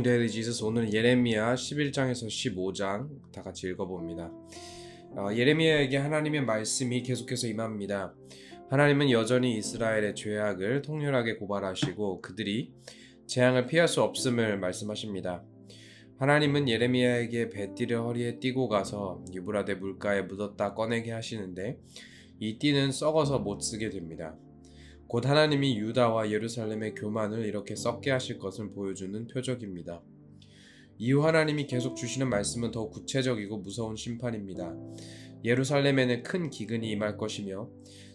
지저스 오늘은 예레미야 11장에서 15장 다 같이 읽어봅니다. 어, 예레미야에게 하나님의 말씀이 계속해서 임합니다. 하나님은 여전히 이스라엘의 죄악을 통렬하게 고발하시고 그들이 재앙을 피할 수 없음을 말씀하십니다. 하나님은 예레미야에게 배띠를 허리에 띠고 가서 유브라데 물가에 묻었다 꺼내게 하시는데 이 띠는 썩어서 못 쓰게 됩니다. 곧 하나님이 유다와 예루살렘의 교만을 이렇게 썩게 하실 것을 보여주는 표적입니다. 이후 하나님이 계속 주시는 말씀은 더 구체적이고 무서운 심판입니다. 예루살렘에는 큰 기근이 임할 것이며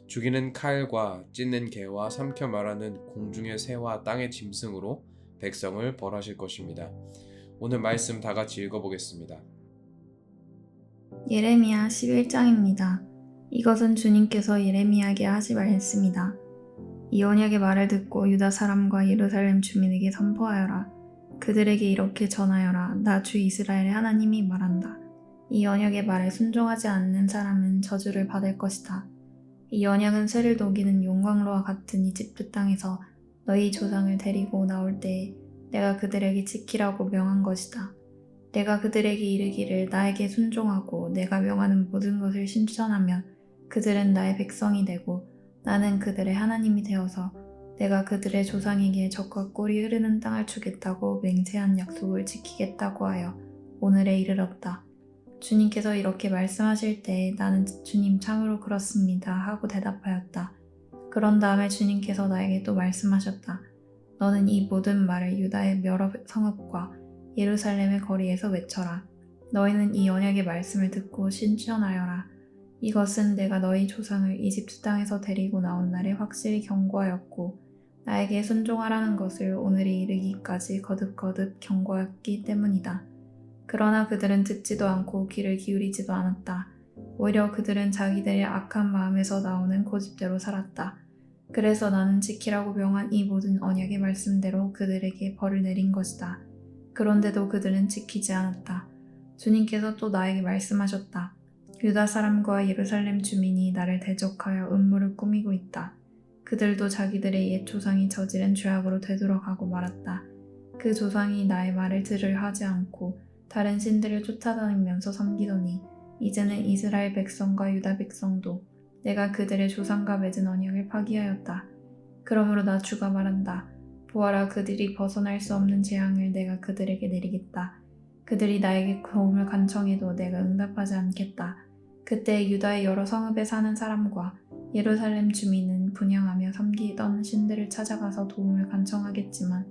죽이는 칼과 찢는 개와 삼켜 말하는 공중의 새와 땅의 짐승으로 백성을 벌하실 것입니다. 오늘 말씀 다 같이 읽어보겠습니다. 예레미야 11장입니다. 이것은 주님께서 예레미야에게 하시 말했습니다. 이 언약의 말을 듣고 유다 사람과 예루살렘 주민에게 선포하여라. 그들에게 이렇게 전하여라. 나 주 이스라엘의 하나님이 말한다. 이 언약의 말에 순종하지 않는 사람은 저주를 받을 것이다. 이 언약은 쇠를 녹이는 용광로와 같은 이집트 땅에서 너희 조상을 데리고 나올 때에 내가 그들에게 지키라고 명한 것이다. 내가 그들에게 이르기를 나에게 순종하고 내가 명하는 모든 것을 실천하면 그들은 나의 백성이 되고 나는 그들의 하나님이 되어서 내가 그들의 조상에게 적과 꿀이 흐르는 땅을 주겠다고 맹세한 약속을 지키겠다고 하여 오늘에 이르렀다. 주님께서 이렇게 말씀하실 때 나는 주님 참으로 그렇습니다 하고 대답하였다. 그런 다음에 주님께서 나에게 또 말씀하셨다. 너는 이 모든 말을 유다의 여러 성읍과 예루살렘의 거리에서 외쳐라. 너희는 이 언약의 말씀을 듣고 신천하여라. 이것은 내가 너희 조상을 이집트 땅에서 데리고 나온 날에 확실히 경고하였고 나에게 순종하라는 것을 오늘이 이르기까지 거듭거듭 경고했기 때문이다. 그러나 그들은 듣지도 않고 귀를 기울이지도 않았다. 오히려 그들은 자기들의 악한 마음에서 나오는 고집대로 살았다. 그래서 나는 지키라고 명한 이 모든 언약의 말씀대로 그들에게 벌을 내린 것이다. 그런데도 그들은 지키지 않았다. 주님께서 또 나에게 말씀하셨다. 유다 사람과 예루살렘 주민이 나를 대적하여 음모를 꾸미고 있다. 그들도 자기들의 옛 조상이 저지른 죄악으로 되돌아가고 말았다. 그 조상이 나의 말을 들을 하지 않고 다른 신들을 쫓아다니면서 섬기더니 이제는 이스라엘 백성과 유다 백성도 내가 그들의 조상과 맺은 언약을 파기하였다. 그러므로 나 주가 말한다. 보아라 그들이 벗어날 수 없는 재앙을 내가 그들에게 내리겠다. 그들이 나에게 도움을 간청해도 내가 응답하지 않겠다. 그때 유다의 여러 성읍에 사는 사람과 예루살렘 주민은 분양하며 섬기던 신들을 찾아가서 도움을 간청하겠지만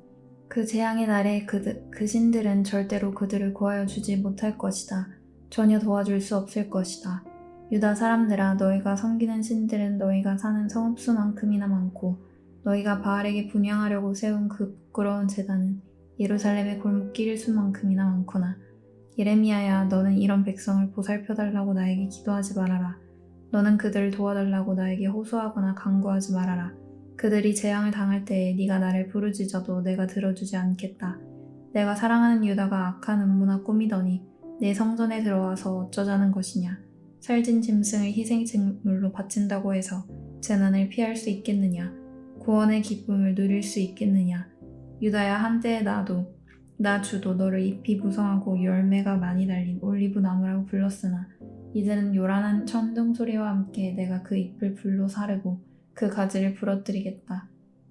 그 재앙의 날에 그들, 그 신들은 절대로 그들을 구하여 주지 못할 것이다. 전혀 도와줄 수 없을 것이다. 유다 사람들아 너희가 섬기는 신들은 너희가 사는 성읍수만큼이나 많고 너희가 바알에게 분양하려고 세운 그 부끄러운 재단은 예루살렘의 골목길일 수만큼이나 많구나. 예레미야야 너는 이런 백성을 보살펴 달라고 나에게 기도하지 말아라. 너는 그들을 도와달라고 나에게 호소하거나 강구하지 말아라. 그들이 재앙을 당할 때에 네가 나를 부르짖어도 내가 들어주지 않겠다. 내가 사랑하는 유다가 악한 음모나 꾸미더니 내 성전에 들어와서 어쩌자는 것이냐. 살진 짐승을 희생제물로 바친다고 해서 재난을 피할 수 있겠느냐. 구원의 기쁨을 누릴 수 있겠느냐. 유다야 한때에 나도 나 주도 너를 잎이 무성하고 열매가 많이 달린 올리브 나무라고 불렀으나 이제는 요란한 천둥 소리와 함께 내가 그 잎을 불로 사르고 그 가지를 부러뜨리겠다.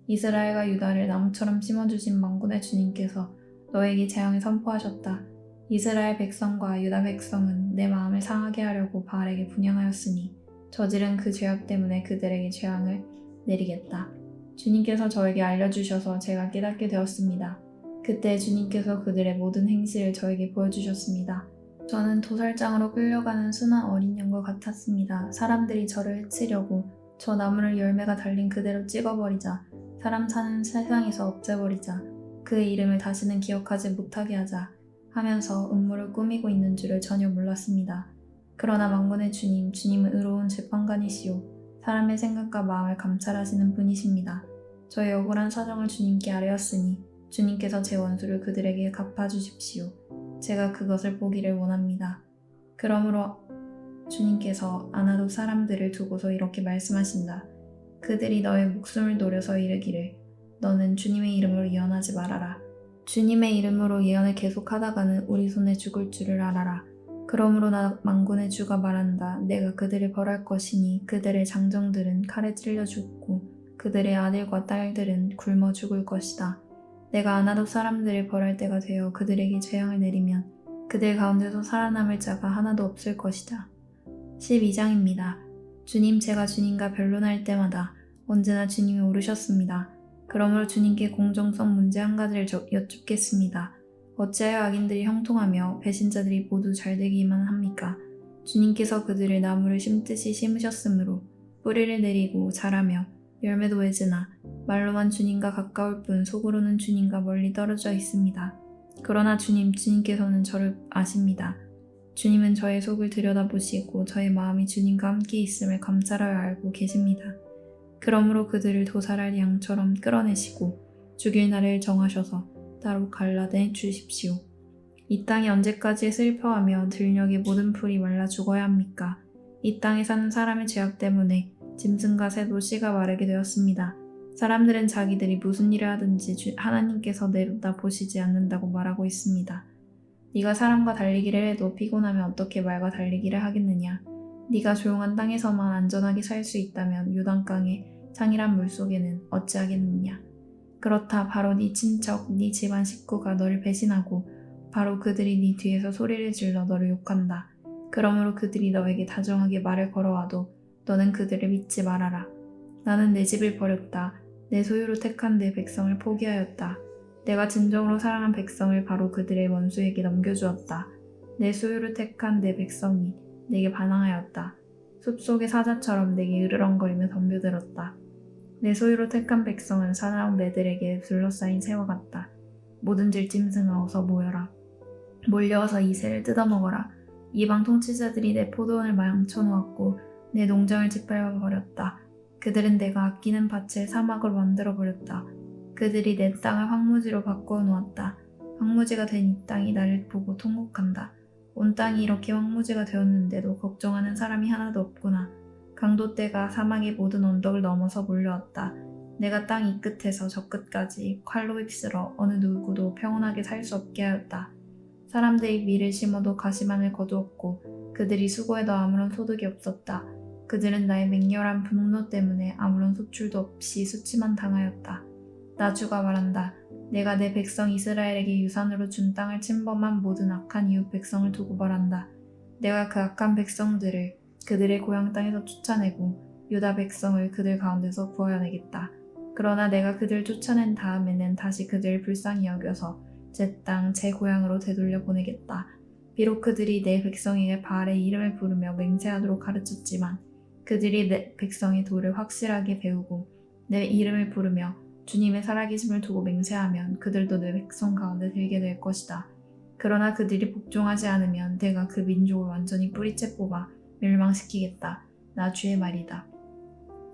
이스라엘과 유다를 나무처럼 심어주신 망군의 주님께서 너에게 재앙을 선포하셨다. 이스라엘 백성과 유다 백성은 내 마음을 상하게 하려고 바알에게 분양하였으니 저지른 그 죄악 때문에 그들에게 재앙을 내리겠다. 주님께서 저에게 알려주셔서 제가 깨닫게 되었습니다. 그때 주님께서 그들의 모든 행실을 저에게 보여주셨습니다. 저는 도살장으로 끌려가는 순한 어린 양과 같았습니다. 사람들이 저를 해치려고 저 나무를 열매가 달린 그대로 찍어버리자 사람 사는 세상에서 없애버리자 그의 이름을 다시는 기억하지 못하게 하자 하면서 음모를 꾸미고 있는 줄을 전혀 몰랐습니다. 그러나 망군의 주님, 주님은 의로운 재판관이시오. 사람의 생각과 마음을 감찰하시는 분이십니다. 저의 억울한 사정을 주님께 아뢰었으니 주님께서 제 원수를 그들에게 갚아주십시오. 제가 그것을 보기를 원합니다. 그러므로 주님께서 아나도 사람들을 두고서 이렇게 말씀하신다. 그들이 너의 목숨을 노려서 이르기를 너는 주님의 이름으로 예언하지 말아라. 주님의 이름으로 예언을 계속하다가는 우리 손에 죽을 줄을 알아라. 그러므로 나 망군의 주가 말한다. 내가 그들을 벌할 것이니 그들의 장정들은 칼에 찔려 죽고 그들의 아들과 딸들은 굶어 죽을 것이다. 내가 아나도 사람들을 벌할 때가 되어 그들에게 재앙을 내리면 그들 가운데서 살아남을 자가 하나도 없을 것이다. 12장입니다. 주님 제가 주님과 변론할 때마다 언제나 주님이 오르셨습니다. 그러므로 주님께 공정성 문제 한 가지를 저- 여쭙겠습니다. 어찌하여 악인들이 형통하며 배신자들이 모두 잘되기만 합니까? 주님께서 그들을 나무를 심듯이 심으셨으므로 뿌리를 내리고 자라며 열매도 맺으나 말로만 주님과 가까울 뿐 속으로는 주님과 멀리 떨어져 있습니다. 그러나 주님, 주님께서는 저를 아십니다. 주님은 저의 속을 들여다보시고 저의 마음이 주님과 함께 있음을 감찰하여 알고 계십니다. 그러므로 그들을 도살할 양처럼 끌어내시고 죽일 날을 정하셔서 따로 갈라내 주십시오. 이 땅이 언제까지 슬퍼하며 들녘의 모든 풀이 말라 죽어야 합니까? 이 땅에 사는 사람의 죄악 때문에 짐승과 새도 씨가 마르게 되었습니다. 사람들은 자기들이 무슨 일을 하든지 주- 하나님께서 내다 보시지 않는다고 말하고 있습니다. 네가 사람과 달리기를 해도 피곤하면 어떻게 말과 달리기를 하겠느냐? 네가 조용한 땅에서만 안전하게 살 수 있다면 요단강의 창이란 물속에는 어찌하겠느냐? 그렇다 바로 네 친척, 네 집안 식구가 너를 배신하고 바로 그들이 네 뒤에서 소리를 질러 너를 욕한다. 그러므로 그들이 너에게 다정하게 말을 걸어와도 너는 그들을 믿지 말아라. 나는 내 집을 버렸다. 내 소유로 택한 내 백성을 포기하였다. 내가 진정으로 사랑한 백성을 바로 그들의 원수에게 넘겨주었다. 내 소유로 택한 내 백성이 내게 반항하였다. 숲속의 사자처럼 내게 으르렁거리며 덤벼들었다. 내 소유로 택한 백성은 사나운 매들에게 둘러싸인 새와 같다. 모든 질짐승아 어서 모여라. 몰려와서 이 새를 뜯어먹어라. 이방 통치자들이 내 포도원을 망쳐놓았고 내 농장을 짓밟아 버렸다. 그들은 내가 아끼는 밭을 사막으로 만들어 버렸다. 그들이 내 땅을 황무지로 바꾸어 놓았다. 황무지가 된 이 땅이 나를 보고 통곡한다. 온 땅이 이렇게 황무지가 되었는데도 걱정하는 사람이 하나도 없구나. 강도 떼가 사막의 모든 언덕을 넘어서 몰려왔다. 내가 땅 이 끝에서 저 끝까지 칼로 휩쓸어 어느 누구도 평온하게 살 수 없게 하였다. 사람들이 밀을 심어도 가시만을 거두었고 그들이 수고해도 아무런 소득이 없었다. 그들은 나의 맹렬한 분노 때문에 아무런 소출도 없이 수치만 당하였다. 나주가 말한다. 내가 내 백성 이스라엘에게 유산으로 준 땅을 침범한 모든 악한 이웃 백성을 두고 말한다. 내가 그 악한 백성들을 그들의 고향 땅에서 쫓아내고 유다 백성을 그들 가운데서 구하여내겠다. 그러나 내가 그들 쫓아낸 다음에는 다시 그들을 불쌍히 여겨서 제 땅, 제 고향으로 되돌려 보내겠다. 비록 그들이 내 백성에게 바알의 이름을 부르며 맹세하도록 가르쳤지만 그들이 내 백성의 도를 확실하게 배우고 내 이름을 부르며 주님의 살아계심을 두고 맹세하면 그들도 내 백성 가운데 들게 될 것이다. 그러나 그들이 복종하지 않으면 내가 그 민족을 완전히 뿌리째 뽑아 멸망시키겠다. 나 주의 말이다.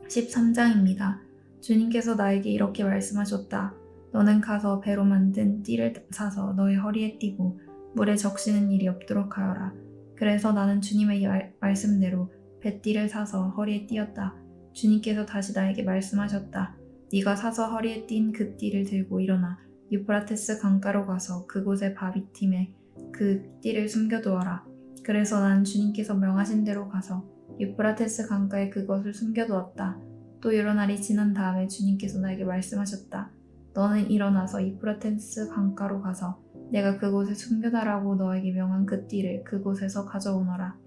13장입니다. 주님께서 나에게 이렇게 말씀하셨다. 너는 가서 배로 만든 띠를 사서 너의 허리에 띠고 물에 적시는 일이 없도록 하여라. 그래서 나는 주님의 말- 말씀대로 배띠를 사서 허리에 띠었다. 주님께서 다시 나에게 말씀하셨다. 네가 사서 허리에 띈 그 띠를 들고 일어나 유프라테스 강가로 가서 그곳의 바비팀에 그 띠를 숨겨두어라. 그래서 나는 주님께서 명하신 대로 가서 유프라테스 강가에 그것을 숨겨두었다. 또 여러 날이 지난 다음에 주님께서 나에게 말씀하셨다. 너는 일어나서 유프라테스 강가로 가서 내가 그곳에 숨겨다라고 너에게 명한 그 띠를 그곳에서 가져오너라.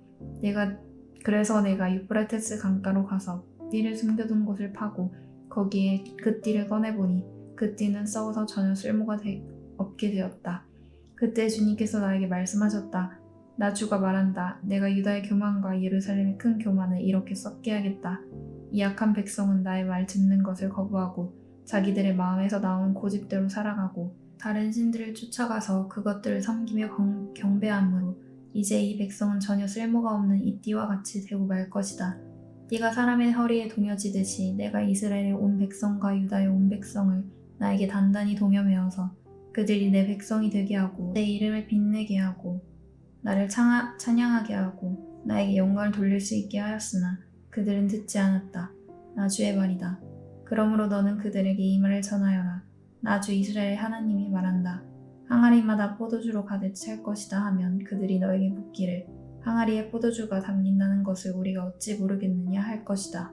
내가 그래서 내가 유프라테스 강가로 가서 띠를 숨겨둔 곳을 파고 거기에 그 띠를 꺼내보니 그 띠는 썩어서 전혀 쓸모가 되- 없게 되었다. 그때 주님께서 나에게 말씀하셨다. 나 주가 말한다. 내가 유다의 교만과 예루살렘의 큰 교만을 이렇게 썩게 하겠다. 이 약한 백성은 나의 말 듣는 것을 거부하고 자기들의 마음에서 나온 고집대로 살아가고 다른 신들을 쫓아가서 그것들을 섬기며 경, 경배함으로 이제 이 백성은 전혀 쓸모가 없는 이 띠와 같이 되고 말 것이다. 띠가 사람의 허리에 동여지듯이 내가 이스라엘의 온 백성과 유다의 온 백성을 나에게 단단히 동여매어서 그들이 내 백성이 되게 하고 내 이름을 빛내게 하고 나를 창하, 찬양하게 하고 나에게 영광을 돌릴 수 있게 하였으나 그들은 듣지 않았다. 나 주의 말이다. 그러므로 너는 그들에게 이 말을 전하여라. 나주 이스라엘 하나님이 말한다. 항아리마다 포도주로 가득 찰 것이다 하면 그들이 너에게 묻기를 항아리에 포도주가 담긴다는 것을 우리가 어찌 모르겠느냐 할 것이다.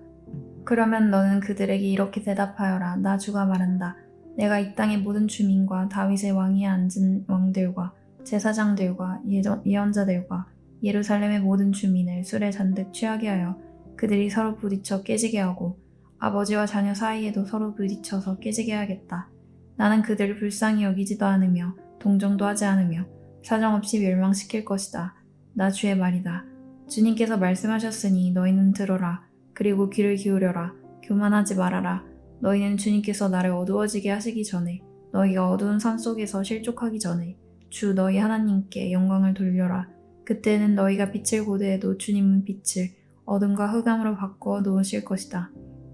그러면 너는 그들에게 이렇게 대답하여라. 나 주가 말한다. 내가 이 땅의 모든 주민과 다윗의 왕위에 앉은 왕들과 제사장들과 예전- 예언자들과 예루살렘의 모든 주민을 술에 잔뜩 취하게 하여 그들이 서로 부딪혀 깨지게 하고 아버지와 자녀 사이에도 서로 부딪혀서 깨지게 하겠다. 나는 그들을 불쌍히 여기지도 않으며 동정도 하지 않으며 사정없이 멸망시킬 것이다. 나 주의 말이다. 주님께서 말씀하셨으니 너희는 들어라. 그리고 귀를 기울여라. 교만하지 말아라. 너희는 주님께서 나를 어두워지게 하시기 전에 너희가 어두운 산 속에서 실족하기 전에 주 너희 하나님께 영광을 돌려라. 그때는 너희가 빛을 고대해도 주님은 빛을 어둠과 흑암으로 바꾸어 놓으실 것이다.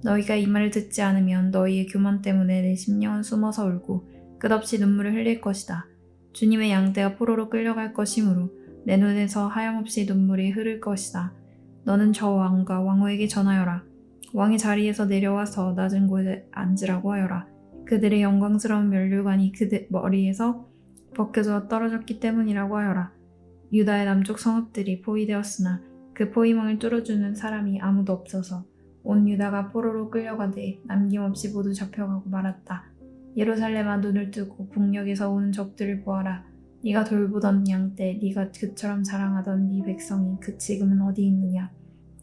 너희가 이 말을 듣지 않으면 너희의 교만 때문에 내 심령은 숨어서 울고 끝없이 눈물을 흘릴 것이다. 주님의 양떼가 포로로 끌려갈 것이므로 내 눈에서 하염없이 눈물이 흐를 것이다. 너는 저 왕과 왕후에게 전하여라. 왕의 자리에서 내려와서 낮은 곳에 앉으라고 하여라. 그들의 영광스러운 면류관이 그들 머리에서 벗겨져 떨어졌기 때문이라고 하여라. 유다의 남쪽 성읍들이 포위되었으나 그 포위망을 뚫어주는 사람이 아무도 없어서 온 유다가 포로로 끌려가되 남김없이 모두 잡혀가고 말았다. 예루살렘아 눈을 뜨고 북녘에서 오는 적들을 보아라. 네가 돌보던 양떼, 네가 그처럼 자랑하던 네 백성이 그 지금은 어디 있느냐?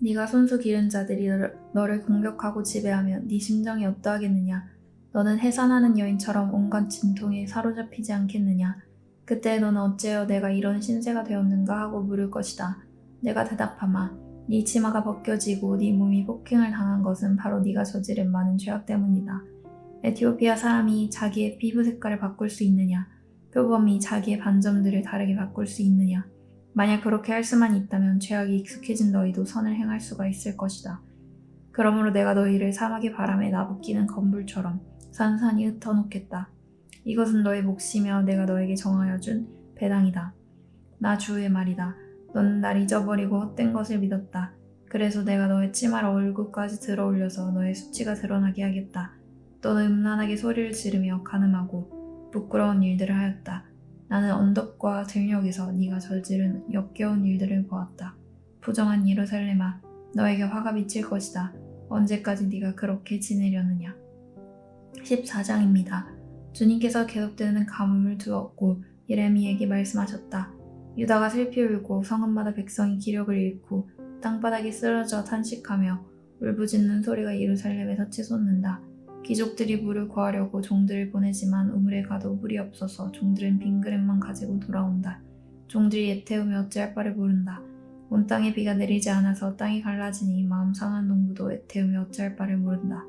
네가 손수 기른 자들이 너를, 공격하고 지배하며 네 심정이 어떠하겠느냐? 너는 해산하는 여인처럼 온갖 진통에 사로잡히지 않겠느냐? 그때 너는 어째여 내가 이런 신세가 되었는가 하고 물을 것이다. 내가 대답하마. 네 치마가 벗겨지고 네 몸이 폭행을 당한 것은 바로 네가 저지른 많은 죄악 때문이다. 에티오피아 사람이 자기의 피부 색깔을 바꿀 수 있느냐? 표범이 자기의 반점들을 다르게 바꿀 수 있느냐? 만약 그렇게 할 수만 있다면 죄악이 익숙해진 너희도 선을 행할 수가 있을 것이다. 그러므로 내가 너희를 사막의 바람에 나부끼는 건불처럼 산산이 흩어놓겠다. 이것은 너의 몫이며 내가 너에게 정하여 준 배당이다. 나 주의 말이다. 너는 날 잊어버리고 헛된 것을 믿었다. 그래서 내가 너의 치마를 얼굴까지 들어 올려서 너의 수치가 드러나게 하겠다. 너는 음란하게 소리를 지르며 가늠하고 부끄러운 일들을 하였다. 나는 언덕과 들녘에서 네가 저지른 역겨운 일들을 보았다. 부정한 예루살렘아, 너에게 화가 미칠 것이다. 언제까지 네가 그렇게 지내려느냐? 14장입니다. 주님께서 계속되는 가뭄을 두었고 예레미에게 말씀하셨다. 유다가 슬피 울고 성읍마다 백성이 기력을 잃고 땅바닥에 쓰러져 탄식하며 울부짖는 소리가 예루살렘에서 치솟는다. 귀족들이 물을 구하려고 종들을 보내지만 우물에 가도 물이 없어서 종들은 빈 그릇만 가지고 돌아온다. 종들이 애태우며 어찌할 바를 모른다. 온 땅에 비가 내리지 않아서 땅이 갈라지니 마음 상한 농부도 애태우며 어찌할 바를 모른다.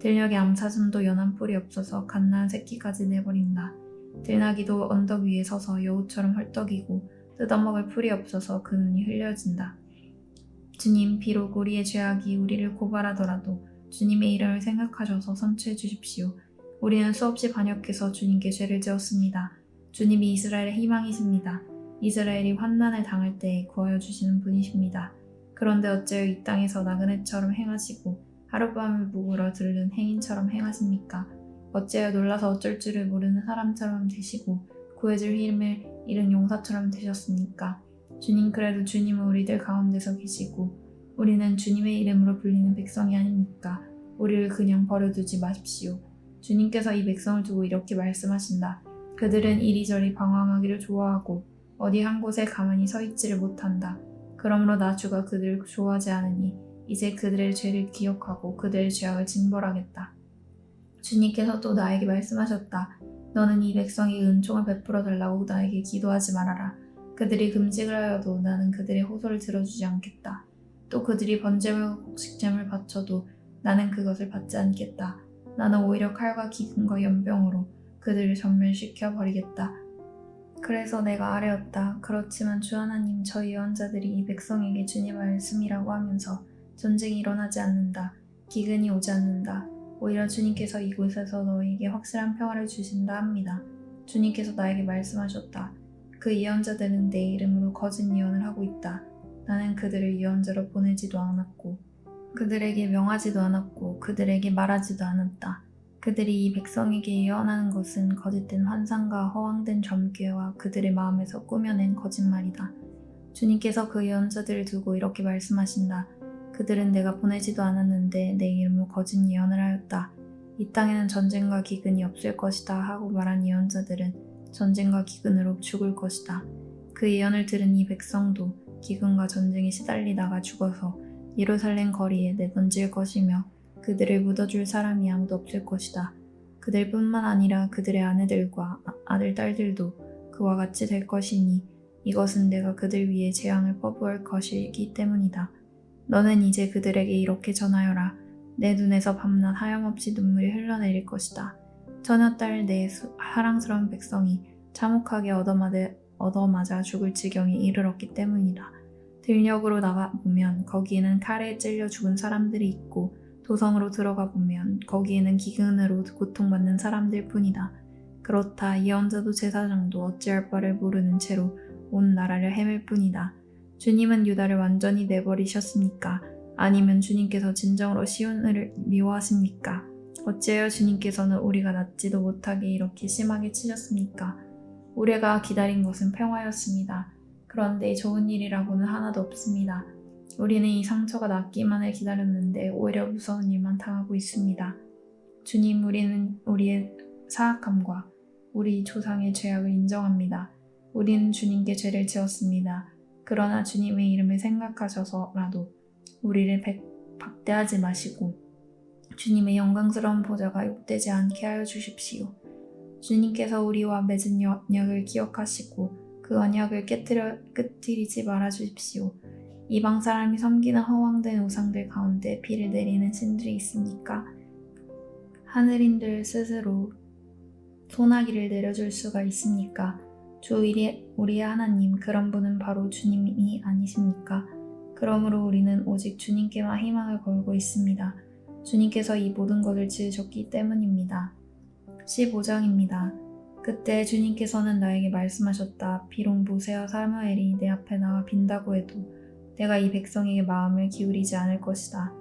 들녘에 암사슴도 연한 뿔이 없어서 갓난 새끼까지 내버린다. 들나귀도 언덕 위에 서서 여우처럼 헐떡이고 뜯어먹을 풀이 없어서 그 눈이 흘려진다. 주님, 비록 우리의 죄악이 우리를 고발하더라도 주님의 이름을 생각하셔서 선처해 주십시오. 우리는 수없이 반역해서 주님께 죄를 지었습니다. 주님이 이스라엘의 희망이십니다. 이스라엘이 환난을 당할 때에 구하여 주시는 분이십니다. 그런데 어째요 이 땅에서 나그네처럼 행하시고 하룻밤을 묵으러 들른 행인처럼 행하십니까? 어째요 놀라서 어쩔 줄을 모르는 사람처럼 되시고 구해줄 힘을 잃은 용사처럼 되셨습니까? 주님 그래도 주님은 우리들 가운데서 계시고 우리는 주님의 이름으로 불리는 백성이 아닙니까? 우리를 그냥 버려두지 마십시오. 주님께서 이 백성을 두고 이렇게 말씀하신다. 그들은 이리저리 방황하기를 좋아하고 어디 한 곳에 가만히 서 있지를 못한다. 그러므로 나 주가 그들을 좋아하지 않으니 이제 그들의 죄를 기억하고 그들의 죄악을 징벌하겠다. 주님께서 또 나에게 말씀하셨다. 너는 이 백성에게 은총을 베풀어 달라고 나에게 기도하지 말아라. 그들이 금식을 하여도 나는 그들의 호소를 들어주지 않겠다. 또 그들이 번제물과 곡식잼을 바쳐도 나는 그것을 받지 않겠다. 나는 오히려 칼과 기근과 연병으로 그들을 전멸시켜 버리겠다. 그래서 내가 아뢰었다. 그렇지만 주 하나님 저 예언자들이 이 백성에게 주님 말씀이라고 하면서 전쟁이 일어나지 않는다. 기근이 오지 않는다. 오히려 주님께서 이곳에서 너에게 확실한 평화를 주신다 합니다. 주님께서 나에게 말씀하셨다. 그 예언자들은 내 이름으로 거짓 예언을 하고 있다. 나는 그들을 예언자로 보내지도 않았고 그들에게 명하지도 않았고 그들에게 말하지도 않았다. 그들이 이 백성에게 예언하는 것은 거짓된 환상과 허황된 점괘와 그들의 마음에서 꾸며낸 거짓말이다. 주님께서 그 예언자들을 두고 이렇게 말씀하신다. 그들은 내가 보내지도 않았는데 내 이름으로 거짓 예언을 하였다. 이 땅에는 전쟁과 기근이 없을 것이다 하고 말한 예언자들은 전쟁과 기근으로 죽을 것이다. 그 예언을 들은 이 백성도 기근과 전쟁에 시달리다가 죽어서 예루살렘 거리에 내던질 것이며 그들을 묻어줄 사람이 아무도 없을 것이다. 그들뿐만 아니라 그들의 아내들과 아- 아들, 딸들도 그와 같이 될 것이니 이것은 내가 그들 위해 재앙을 퍼부을 것이기 때문이다. 너는 이제 그들에게 이렇게 전하여라. 내 눈에서 밤낮 하염없이 눈물이 흘러내릴 것이다. 처녀딸 내 수- 사랑스러운 백성이 참혹하게 얻어맞아, 얻어맞아 죽을 지경에 이르렀기 때문이다. 들녘으로 나가 보면 거기에는 칼에 찔려 죽은 사람들이 있고 도성으로 들어가 보면 거기에는 기근으로 고통받는 사람들 뿐이다. 그렇다 예언자도 제사장도 어찌할 바를 모르는 채로 온 나라를 헤맬 뿐이다. 주님은 유다를 완전히 내버리셨습니까? 아니면 주님께서 진정으로 시온을 미워하십니까? 어찌하여 주님께서는 우리가 낫지도 못하게 이렇게 심하게 치셨습니까? 우리가 기다린 것은 평화였습니다. 그런데 좋은 일이라고는 하나도 없습니다. 우리는 이 상처가 낫기만을 기다렸는데 오히려 무서운 일만 당하고 있습니다. 주님, 우리는 우리의 사악함과 우리 조상의 죄악을 인정합니다. 우리는 주님께 죄를 지었습니다. 그러나 주님의 이름을 생각하셔서라도 우리를 백- 박대하지 마시고 주님의 영광스러운 보좌가 욕되지 않게 하여 주십시오. 주님께서 우리와 맺은 언약을 기억하시고 그 언약을 깨뜨려 끄트리지 말아 주십시오. 이방 사람이 섬기는 허황된 우상들 가운데 비를 내리는 신들이 있습니까? 하늘인들 스스로 소나기를 내려줄 수가 있습니까? 주 우리, 우리의 하나님 그런 분은 바로 주님이 아니십니까? 그러므로 우리는 오직 주님께만 희망을 걸고 있습니다. 주님께서 이 모든 것을 지으셨기 때문입니다. 15장입니다. 그때 주님께서는 나에게 말씀하셨다. 비록 모세와 사무엘이 내 앞에 나와 빈다고 해도 내가 이 백성에게 마음을 기울이지 않을 것이다.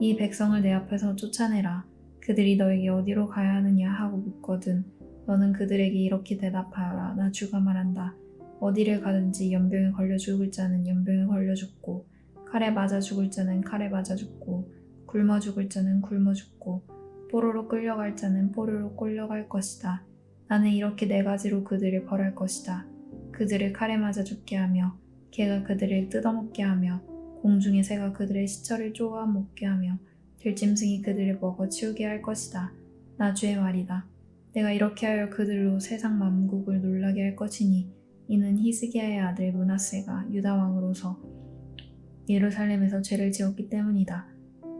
이 백성을 내 앞에서 쫓아내라. 그들이 너에게 어디로 가야 하느냐 하고 묻거든. 너는 그들에게 이렇게 대답하여라. 나 주가 말한다. 어디를 가든지 연병에 걸려 죽을 자는 연병에 걸려 죽고 칼에 맞아 죽을 자는 칼에 맞아 죽고 굶어 죽을 자는 굶어 죽고 포로로 끌려갈 자는 포로로 끌려갈 것이다. 나는 이렇게 네 가지로 그들을 벌할 것이다. 그들을 칼에 맞아 죽게 하며 개가 그들을 뜯어먹게 하며 공중의 새가 그들의 시체를 쪼아 먹게 하며 들짐승이 그들을 먹어 치우게 할 것이다. 나 주의 말이다. 내가 이렇게 하여 그들로 세상 만국을 놀라게 할 것이니 이는 히스기야의 아들 문하세가 유다 왕으로서 예루살렘에서 죄를 지었기 때문이다.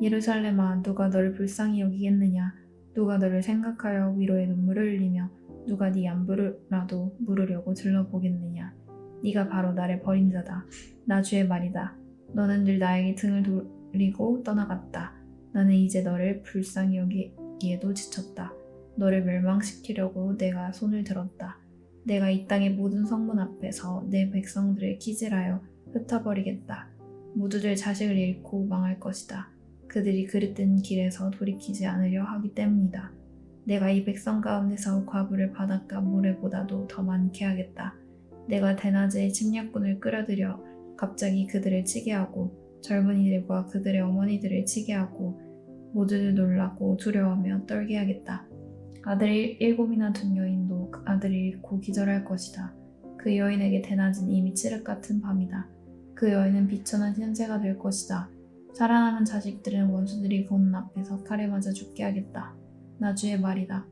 예루살렘아 누가 너를 불쌍히 여기겠느냐? 누가 너를 생각하여 위로의 눈물을 흘리며 누가 네 안부라도 물으려고 들러보겠느냐? 네가 바로 나를 버린 자다. 나 주의 말이다. 너는 늘 나에게 등을 돌리고 떠나갔다. 나는 이제 너를 불쌍히 여기기에도 지쳤다 너를 멸망시키려고 내가 손을 들었다 내가 이 땅의 모든 성문 앞에서 내 백성들을 기질하여 흩어버리겠다 모두들 자식을 잃고 망할 것이다 그들이 그릇된 길에서 돌이키지 않으려 하기 때문이다. 내가 이 백성 가운데서 과부를 바닷가 모래보다도 더 많게 하겠다. 내가 대낮에 침략군을 끌어들여 갑자기 그들을 치게 하고 젊은이들과 그들의 어머니들을 치게 하고 모두들 놀라고 두려워하며 떨게 하겠다. 아들을 일곱이나 둔 여인도 그 아들을 잃고 기절할 것이다. 그 여인에게 대낮은 이미 칠흑 같은 밤이다. 그 여인은 비천한 현세가 될 것이다. 살아남은 자식들은 원수들이 보는 앞에서 칼에 맞아 죽게 하겠다. 나 주의 말이다.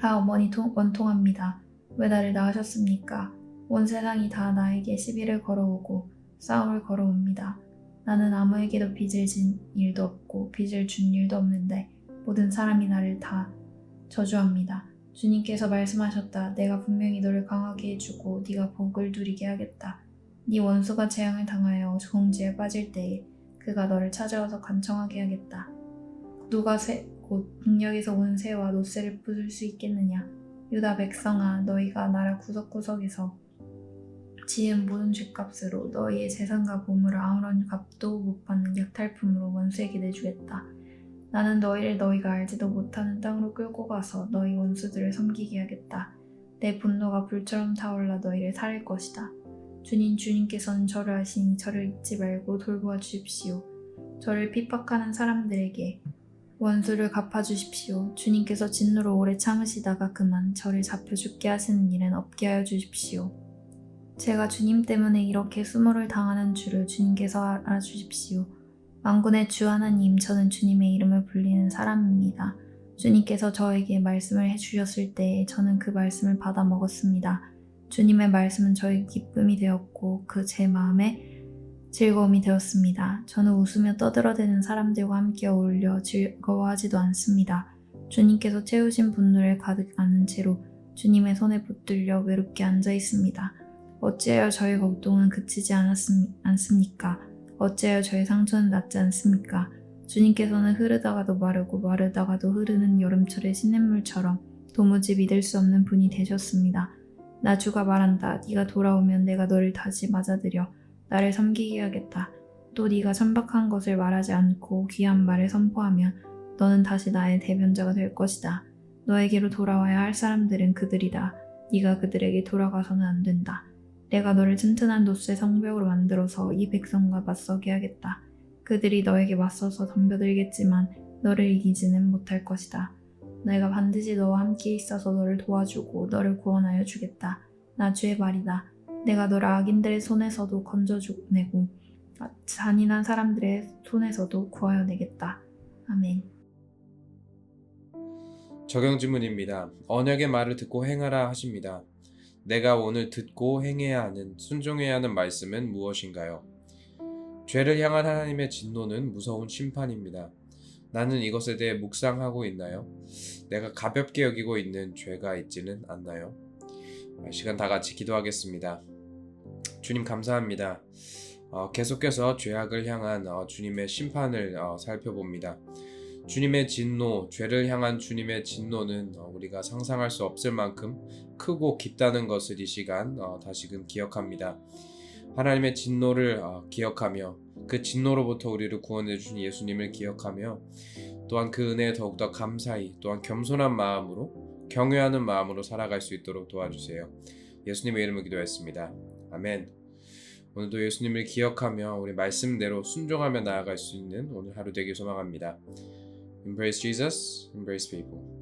아 어머니 통, 원통합니다. 왜 나를 낳으셨습니까? 온 세상이 다 나에게 시비를 걸어오고 싸움을 걸어옵니다. 나는 아무에게도 빚을 진 일도 없고 빚을 준 일도 없는데 모든 사람이 나를 다 저주합니다. 주님께서 말씀하셨다. 내가 분명히 너를 강하게 해주고 네가 복을 누리게 하겠다. 네 원수가 재앙을 당하여 공지에 빠질 때에 그가 너를 찾아와서 간청하게 하겠다. 누가 새, 곧 북녘에서 온 새와 노새를 부술 수 있겠느냐? 유다 백성아, 너희가 나라 구석구석에서 지은 모든 죗값으로 너희의 재산과 보물을 아무런 값도 못 받는 약탈품으로 원수에게 내주겠다. 나는 너희를 너희가 알지도 못하는 땅으로 끌고 가서 너희 원수들을 섬기게 하겠다. 내 분노가 불처럼 타올라 너희를 살릴 것이다. 주님 주님께서는 저를 아시니 저를 잊지 말고 돌보아 주십시오. 저를 핍박하는 사람들에게 원수를 갚아 주십시오. 주님께서 진노로 오래 참으시다가 그만 저를 잡혀 죽게 하시는 일은 없게 하여 주십시오. 제가 주님 때문에 이렇게 수모를 당하는 줄을 주님께서 알아주십시오. 만군의 주 하나님, 저는 주님의 이름을 불리는 사람입니다. 주님께서 저에게 말씀을 해주셨을 때 저는 그 말씀을 받아 먹었습니다. 주님의 말씀은 저의 기쁨이 되었고 그 제 마음에 즐거움이 되었습니다. 저는 웃으며 떠들어대는 사람들과 함께 어울려 즐거워하지도 않습니다. 주님께서 채우신 분노를 가득 안은 채로 주님의 손에 붙들려 외롭게 앉아 있습니다. 어찌하여 저의 고통은 그치지 않았습, 않습니까? 어찌하여 저의 상처는 낫지 않습니까? 주님께서는 흐르다가도 마르고 마르다가도 흐르는 여름철의 시냇물처럼 도무지 믿을 수 없는 분이 되셨습니다. 나 주가 말한다. 네가 돌아오면 내가 너를 다시 맞아들여 나를 섬기게 하겠다. 또 네가 천박한 것을 말하지 않고 귀한 말을 선포하면 너는 다시 나의 대변자가 될 것이다. 너에게로 돌아와야 할 사람들은 그들이다. 네가 그들에게 돌아가서는 안 된다. 내가 너를 튼튼한 노스의 성벽으로 만들어서 이 백성과 맞서게 하겠다. 그들이 너에게 맞서서 덤벼들겠지만 너를 이기지는 못할 것이다. 내가 반드시 너와 함께 있어서 너를 도와주고 너를 구원하여 주겠다. 나 주의 말이다. 내가 너를 악인들의 손에서도 건져내고 잔인한 사람들의 손에서도 구하여 내겠다. 아멘. 적용 질문입니다. 언약의 말을 듣고 행하라 하십니다. 내가 오늘 듣고 행해야 하는 순종해야 하는 말씀은 무엇인가요? 죄를 향한 하나님의 진노는 무서운 심판입니다. 나는 이것에 대해 묵상하고 있나요? 내가 가볍게 여기고 있는 죄가 있지는 않나요? 아, 시간 다 같이 기도하겠습니다. 주님 감사합니다. 어, 계속해서 죄악을 향한 어, 주님의 심판을 어, 살펴봅니다. 주님의 진노, 죄를 향한 주님의 진노는 어, 우리가 상상할 수 없을 만큼 크고 깊다는 것을 이 시간 어, 다시금 기억합니다. 하나님의 진노를 어, 기억하며 그 진노로부터 우리를 구원해 주신 예수님을 기억하며 또한 그 은혜에 더욱더 감사히 또한 겸손한 마음으로 경외하는 마음으로 살아갈 수 있도록 도와주세요. 예수님의 이름으로 기도했습니다. 아멘. 오늘도 예수님을 기억하며 우리 말씀대로 순종하며 나아갈 수 있는 오늘 하루 되길 소망합니다. Embrace Jesus, embrace people.